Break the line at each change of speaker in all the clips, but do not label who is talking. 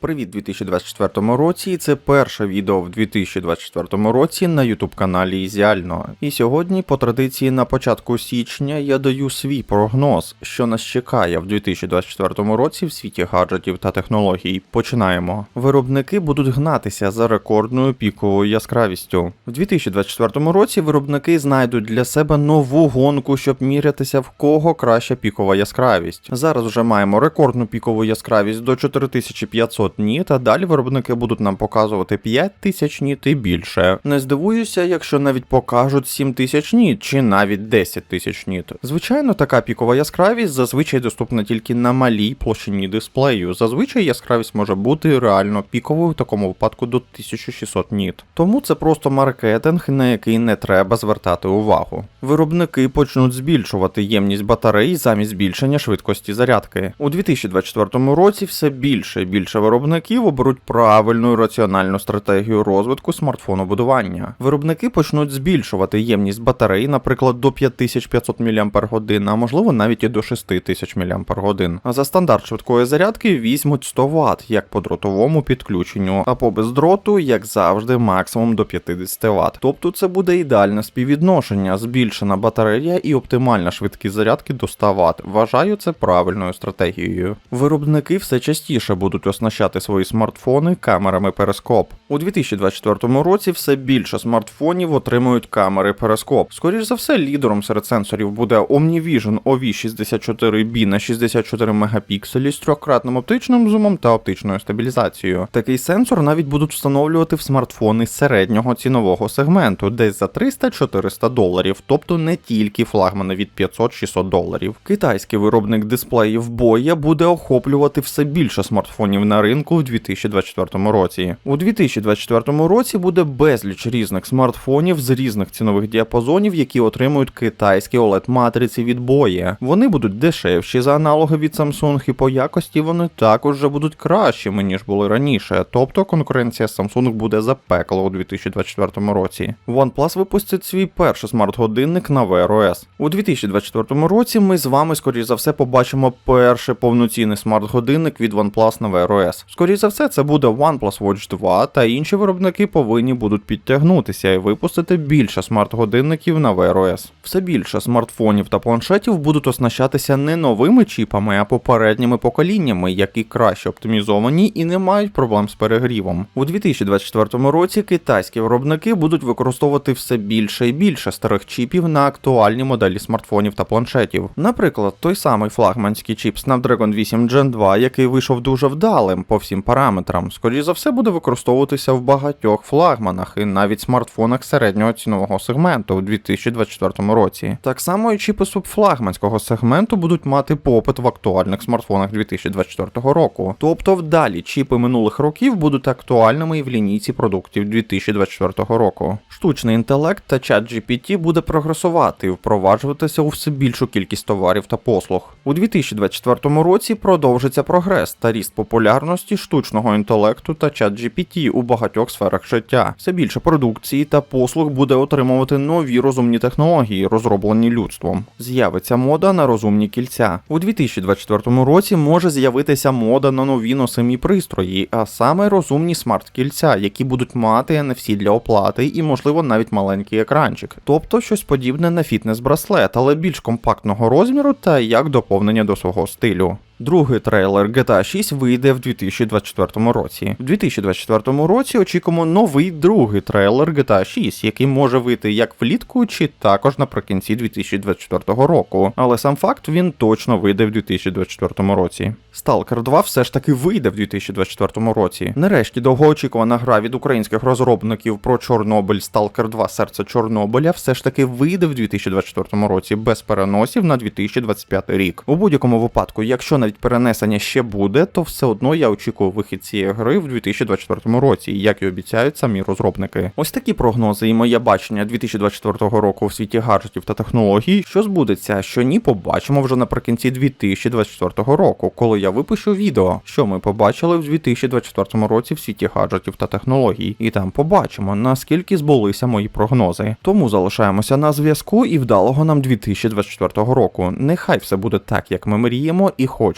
Привіт 2024 році. Це перше відео в 2024 році на YouTube каналі Ізіально. І сьогодні, по традиції, на початку січня я даю свій прогноз, що нас чекає в 2024 році в світі гаджетів та технологій. Починаємо. Виробники будуть гнатися за рекордною піковою яскравістю. В 2024 році виробники знайдуть для себе нову гонку, щоб мірятися в кого краща пікова яскравість. Зараз вже маємо рекордну пікову яскравість до 4500 ніт, а далі виробники будуть нам показувати 5000 ніт і більше. Не здивуюся, якщо навіть покажуть 7000 ніт чи навіть 10 тисяч ніт. Звичайно, така пікова яскравість зазвичай доступна тільки на малій площині дисплею. Зазвичай яскравість може бути реально піковою в такому випадку до 1600 ніт. Тому це просто маркетинг, на який не треба звертати увагу. Виробники почнуть збільшувати ємність батарей замість збільшення швидкості зарядки. У 2024 році все більше і більше виробників оберуть правильну і раціональну стратегію розвитку смартфонобудування. Виробники почнуть збільшувати ємність батарей, наприклад, до 5500 мАч, а можливо навіть і до 6000 мАч. А за стандарт швидкої зарядки візьмуть 100 Вт, як по дротовому підключенню, а по бездроту, як завжди, максимум до 50 Вт. Тобто це буде ідеальне співвідношення, збільшена батарея і оптимальна швидкість зарядки до 100 Вт. Вважаю це правильною стратегією. Виробники все частіше будуть оснащати свої смартфони камерами перископ. У 2024 році все більше смартфонів отримують камери перископ. Скоріш за все, лідером серед сенсорів буде OmniVision OV64B на 64 мегапікселі з трьохкратним оптичним зумом та оптичною стабілізацією. Такий сенсор навіть будуть встановлювати в смартфони середнього цінового сегменту, десь за 300-400 доларів, тобто не тільки флагмани від 500-600 доларів. Китайський виробник дисплеїв Boya буде охоплювати все більше смартфонів на ринку в 2024 році. У 2024 році буде безліч різних смартфонів з різних цінових діапазонів, які отримують китайські oled матриці від Boya. Вони будуть дешевші за аналоги від Samsung, і по якості вони також вже будуть кращими ніж були раніше. Тобто конкуренція Samsung буде запекла у 2024 році. OnePlus випустить свій перший смарт-годинник на Wear OS. У 2024 році ми з вами, скоріш за все, побачимо перший повноцінний смарт-годинник від OnePlus на Wear OS. Скоріше за все, це буде OnePlus Watch 2, та інші виробники повинні будуть підтягнутися і випустити більше смарт-годинників на Wear OS. Все більше смартфонів та планшетів будуть оснащатися не новими чіпами, а попередніми поколіннями, які краще оптимізовані і не мають проблем з перегрівом. У 2024 році китайські виробники будуть використовувати все більше і більше старих чіпів на актуальні моделі смартфонів та планшетів. Наприклад, той самий флагманський чіп Snapdragon 8 Gen 2, який вийшов дуже вдалим всім параметрам, скоріше за все буде використовуватися в багатьох флагманах і навіть смартфонах середнього цінового сегменту у 2024 році. Так само і чіпи субфлагманського сегменту будуть мати попит в актуальних смартфонах 2024 року. Тобто вдалі чіпи минулих років будуть актуальними і в лінійці продуктів 2024 року. Штучний інтелект та чат GPT буде прогресувати і впроваджуватися у все більшу кількість товарів та послуг. У 2024 році продовжиться прогрес та ріст популярності штучного інтелекту та чат GPT у багатьох сферах життя. Все більше продукції та послуг буде отримувати нові розумні технології, розроблені людством. З'явиться мода на розумні кільця. У 2024 році може з'явитися мода на нові носимі пристрої, а саме розумні смарт-кільця, які будуть мати NFC для оплати і, можливо, навіть маленький екранчик. Тобто щось подібне на фітнес-браслет, але більш компактного розміру та як доповнення до свого стилю. Другий трейлер GTA 6 вийде в 2024 році. В 2024 році очікуємо новий другий трейлер GTA 6, який може вийти як влітку, чи також наприкінці 2024 року. Але сам факт він точно вийде в 2024 році. Stalker 2 все ж таки вийде в 2024 році. Нарешті довгоочікувана гра від українських розробників про Чорнобиль Stalker 2 Серце Чорнобиля все ж таки вийде в 2024 році без переносів на 2025 рік. У будь-якому випадку, якщо навіть перенесення ще буде, то все одно я очікую вихід цієї гри в 2024 році, як і обіцяють самі розробники. Ось такі прогнози і моє бачення 2024 року в світі гаджетів та технологій, що збудеться, що ні, побачимо вже наприкінці 2024 року, коли я випущу відео, що ми побачили в 2024 році в світі гаджетів та технологій, і там побачимо, наскільки збулися мої прогнози. Тому залишаємося на зв'язку і вдалого нам 2024 року. Нехай все буде так, як ми мріємо і хочемо.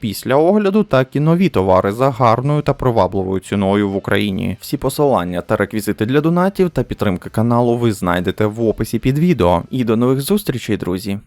після огляду, так і нові товари за гарною та привабливою ціною в Україні. Всі посилання та реквізити для донатів та підтримки каналу ви знайдете в описі під відео. І до нових зустрічей, друзі!